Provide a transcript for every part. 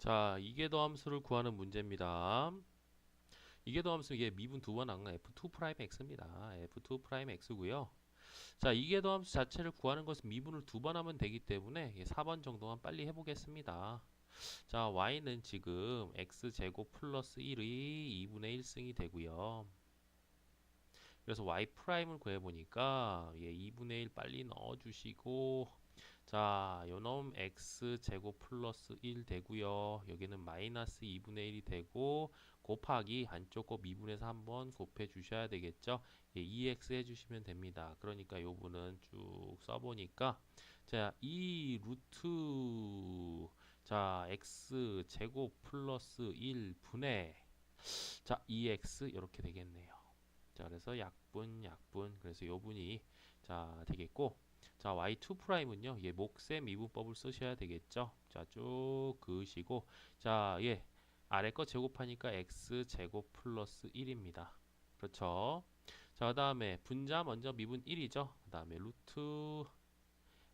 자, 이계도 함수를 구하는 문제입니다. 이계도 함수 이게 미분 두번 항상 f2 프라임 x입니다. f2 프라임 x고요. 자, 이계도 함수 자체를 구하는 것은 미분을 두 번 하면 되기 때문에 4번 정도만 빨리 해 보겠습니다. 자, y는 지금 x 제곱 플러스 1이 2분의 1승이 되고요. 그래서 y 프라임을 구해 보니까 예, 2분의 1 빨리 넣어 주시고 자, 요놈 x 제곱 플러스 1 되고요. 여기는 마이너스 2분의 1이 되고 곱하기 안쪽 거 미분해서 한번 곱해 주셔야 되겠죠. 예, 2x 해주시면 됩니다. 그러니까 요 분은 쭉 써보니까 자, 2 루트 자, x 제곱 플러스 1분의 자, 2x 이렇게 되겠네요. 자, 그래서 약분 약분 그래서 요 분이 자, 되겠고 자, y2 프라임은요. 예, 목세 미분법을 쓰셔야 되겠죠. 자, 쭉 그으시고 자, 예. 아래 거 제곱하니까 x 제곱 플러스 1입니다. 그렇죠? 자, 그다음에 분자 먼저 미분 1이죠. 그다음에 루트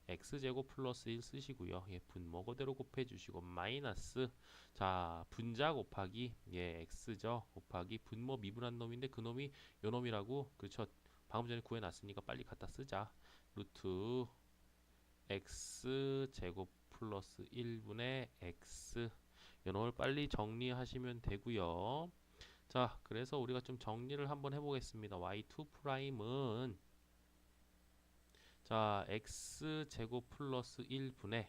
x 제곱 플러스 1 쓰시고요. 예, 분모 그대로 곱해 주시고 마이너스 자, 분자 곱하기 예, x죠. 곱하기 분모 미분한 놈인데 그 놈이 요 놈이라고 그렇죠. 방금 전에 구해 놨으니까 빨리 갖다 쓰자. 루트 x 제곱 플러스 1분의 x 이놈을 빨리 정리하시면 되고요. 자, 그래서 우리가 좀 정리를 한번 해보겠습니다. y2 프라임은 자, x 제곱 플러스 1분의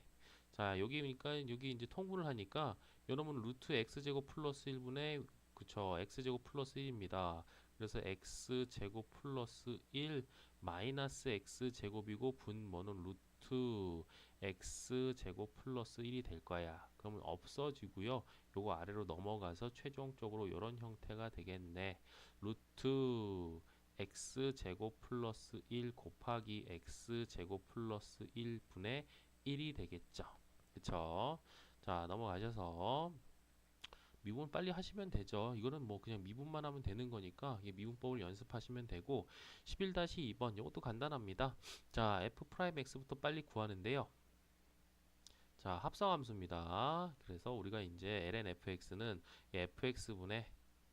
자, 여기니까 여기 이제 통분을 하니까 요놈은 루트 x 제곱 플러스 1분의 그쵸, x 제곱 플러스 1입니다. 그래서 x 제곱 플러스 1 마이너스 x 제곱이고 분모는 루트 x 제곱 플러스 1이 될 거야. 그러면 없어지고요. 요거 아래로 넘어가서 최종적으로 이런 형태가 되겠네. 루트 x 제곱 플러스 1 곱하기 x 제곱 플러스 1분의 1이 되겠죠. 그쵸? 자, 넘어가셔서 미분 빨리 하시면 되죠. 이거는 뭐 그냥 미분만 하면 되는 거니까 이 미분법을 연습하시면 되고 11-2번 이것도 간단합니다. 자, f 프라임 x부터 빨리 구하는데요. 자, 합성함수입니다. 그래서 우리가 이제 ln fx는 fx분의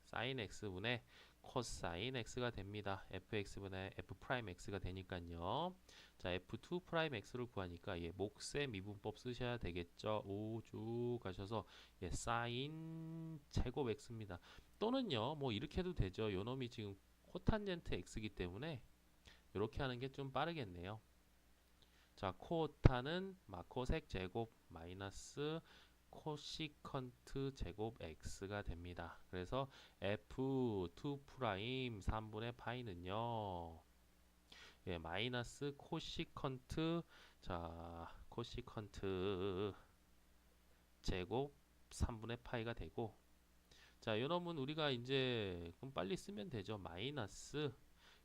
sin x분의 코사인 x가 됩니다. fx분의 f 프라임 x가 되니까요. 자, f2 프라임 x를 구하니까 예, 목세 미분법 쓰셔야 되겠죠. 오 쭉 가셔서 예, 사인 제곱 x입니다. 또는요, 뭐 이렇게 해도 되죠. 요 놈이 지금 코탄젠트 x이기 때문에 이렇게 하는 게 좀 빠르겠네요. 자, 코타는 마코색 제곱 마이너스 코시컨트 제곱 x가 됩니다. 그래서 f2 프라임 3분의 파이는요. 예, 마이너스 코시컨트 자, 코시컨트 제곱 3분의 파이가 되고 자, 요놈은 우리가 이제 그럼 빨리 쓰면 되죠. 마이너스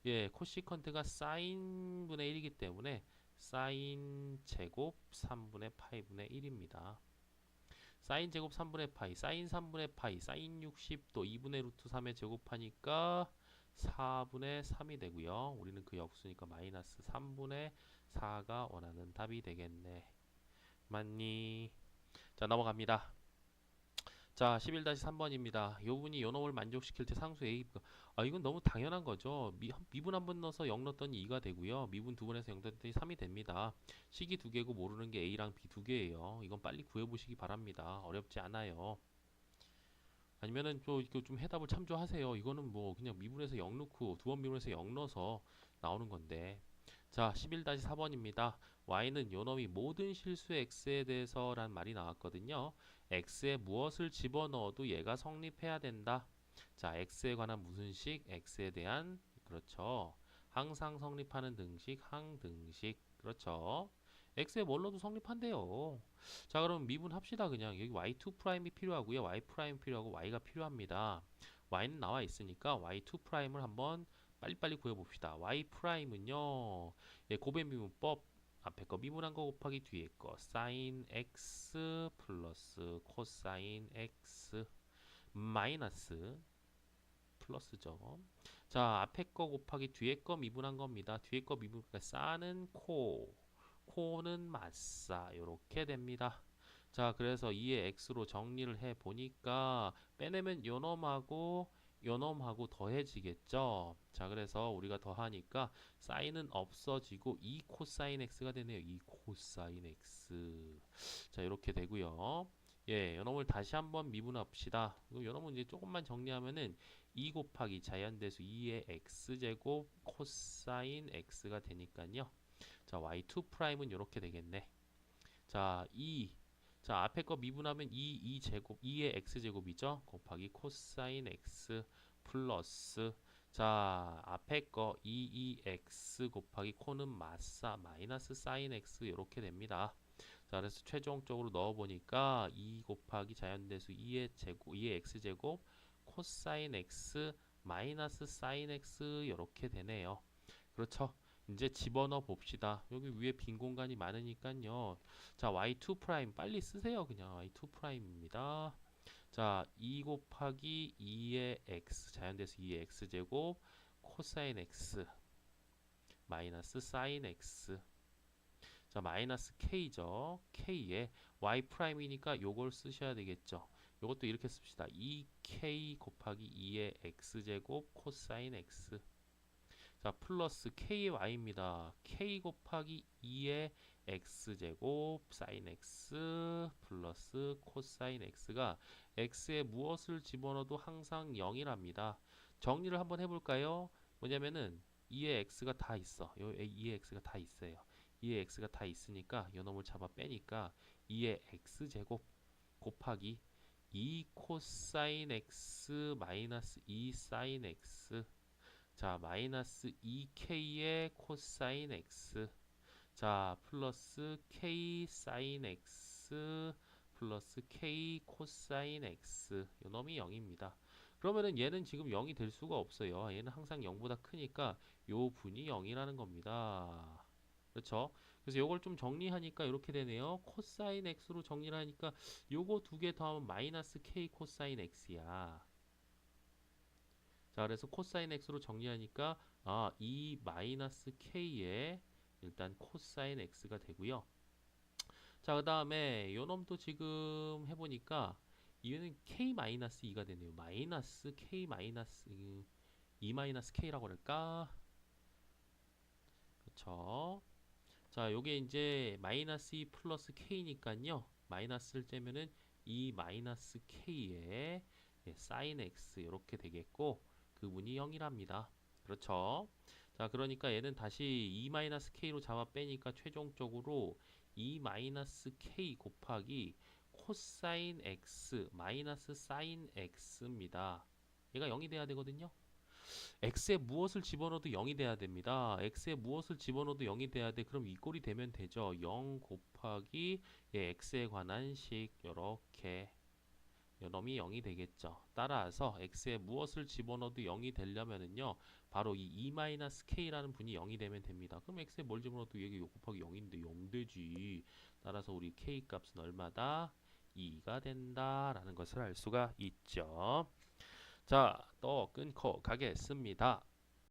예, 코시컨트가 사인 분의 1이기 때문에 사인 제곱 3분의 파이분의 1입니다. 사인 제곱 3분의 파이, 사인 3분의 파이, 사인 60도 2분의 루트 3에 제곱하니까 4분의 3이 되고요. 우리는 그 역수니까 마이너스 3분의 4가 원하는 답이 되겠네. 맞니? 자, 넘어갑니다. 자, 11-3번입니다. 요 분이 요 놈을 만족시킬 때 상수 A, 아, 이건 너무 당연한 거죠. 미, 미분 한 번 넣어서 0 넣었더니 2가 되고요. 미분 두번 해서 0 넣었더니 3이 됩니다. 식이 두 개고 모르는 게 A랑 B 두 개예요. 이건 빨리 구해보시기 바랍니다. 어렵지 않아요. 아니면은 또 이거 좀 해답을 참조하세요. 이거는 뭐 그냥 미분해서 0 넣고 두 번 미분해서 0 넣어서 나오는 건데. 자, 11-4번입니다. y는 요놈이 모든 실수 x에 대해서 란 말이 나왔거든요. x에 무엇을 집어넣어도 얘가 성립해야 된다. 자, x에 관한 무슨 식? x에 대한 그렇죠. 항상 성립하는 등식, 항등식. 그렇죠. x에 뭘 넣어도 성립한대요. 자, 그럼 미분합시다. 그냥 여기 y2 프라임이 필요하고요. y 프라임 필요하고 y가 필요합니다. y는 나와 있으니까 y2 프라임을 한번 빨리빨리 구해봅시다. y 프라임은요. 예, 고배 미분법 앞에 거 미분한 거 곱하기 뒤에 거 사인 x 플러스 코사인 x 마이너스 플러스죠. 자, 앞에 거 곱하기 뒤에 거 미분한 겁니다. 뒤에 거 미분 그러니까 싸는 코, 코는 마싸 이렇게 됩니다. 자, 그래서 2의 x로 정리를 해 보니까 빼내면 요놈하고 요놈하고 더해지겠죠. 자, 그래서 우리가 더하니까 사인은 없어지고 2 코사인 x가 되네요. 2 코사인 x. 자, 이렇게 되고요. 예, 요놈을 다시 한번 미분합시다. 요놈은 이제 조금만 정리하면은 2 곱하기 자연대수 2의 x제곱 코사인 x가 되니까요. 자, y2 프라임은 이렇게 되겠네. 자, 2. 자, 앞에 거 미분하면 2, 2제곱, 2의 x제곱이죠. 곱하기 코사인 x 플러스 자, 앞에 거 2, 2x 곱하기 코는 마사 마이너스 사인 x 이렇게 됩니다. 자, 그래서 최종적으로 넣어 보니까 2 곱하기 자연대수 2의 제곱, 2의 x제곱 코사인 x 마이너스 사인 x 이렇게 되네요. 그렇죠? 이제 집어넣어 봅시다. 여기 위에 빈 공간이 많으니까요. 자, y2 프라임 빨리 쓰세요. 그냥 y2 프라임입니다. 자, 2 곱하기 2의 x 자연대수 2의 x 제곱 코사인 x 마이너스 사인 x 자, 마이너스 k죠. k에 y 프라임이니까 요걸 쓰셔야 되겠죠. 요것도 이렇게 씁시다. 2k 곱하기 2의 x 제곱 코사인 x 자, 플러스 ky입니다. k 곱하기 2의 x제곱 사인 x 플러스 코사인 x가 x에 무엇을 집어넣어도 항상 0이랍니다. 정리를 한번 해볼까요? 뭐냐면은 2의 x가 다 있어. 요 2의 x가 다 있어요. 2의 x가 다 있으니까 요 놈을 잡아 빼니까 2의 x제곱 곱하기 2 코사인 x 마이너스 2 사인 x 자, 마이너스 2k의 코사인 x. 자, 플러스 k 사인 x 플러스 k 코사인 x. 요 놈이 0입니다. 그러면은 얘는 지금 0이 될 수가 없어요. 얘는 항상 0보다 크니까 요 분이 0이라는 겁니다. 그렇죠? 그래서 요걸 좀 정리하니까 이렇게 되네요. 코사인 x로 정리를 하니까 요거 두 개 더하면 마이너스 k 코사인 x야. 자, 그래서 코사인 x로 정리하니까 아, 2 마이너스 k에 일단 코사인 x가 되고요. 자, 그다음에 요 놈도 지금 해 보니까 이거는 k 마이너스 2가 되네요. 마이너스 k 마이너스 2 마이너스 k라고 그럴까? 그렇죠. 자, 요게 이제 마이너스 2 플러스 k니까요. 마이너스를 째면은 2 마이너스 k에 예, 사인 x 이렇게 되겠고 그분이 0이랍니다. 그렇죠? 자, 그러니까 얘는 다시 2-k로 잡아 빼니까 최종적으로 2-k 곱하기 코사인 x 마이너스 사인 x입니다. 얘가 0이 돼야 되거든요. x에 무엇을 집어넣어도 0이 돼야 됩니다. x에 무엇을 집어넣어도 0이 돼야 돼. 그럼 이 꼴이 되면 되죠. 0 곱하기 예, x에 관한 식 요렇게 요놈이 0이 되겠죠. 따라서 x에 무엇을 집어넣어도 0이 되려면은요. 바로 이 2-k라는 분이 0이 되면 됩니다. 그럼 x에 뭘 집어넣어도 여기 곱하기 0인데 0 되지. 따라서 우리 k 값은 얼마다? 2가 된다라는 것을 알 수가 있죠. 자, 또 끊고 가겠습니다.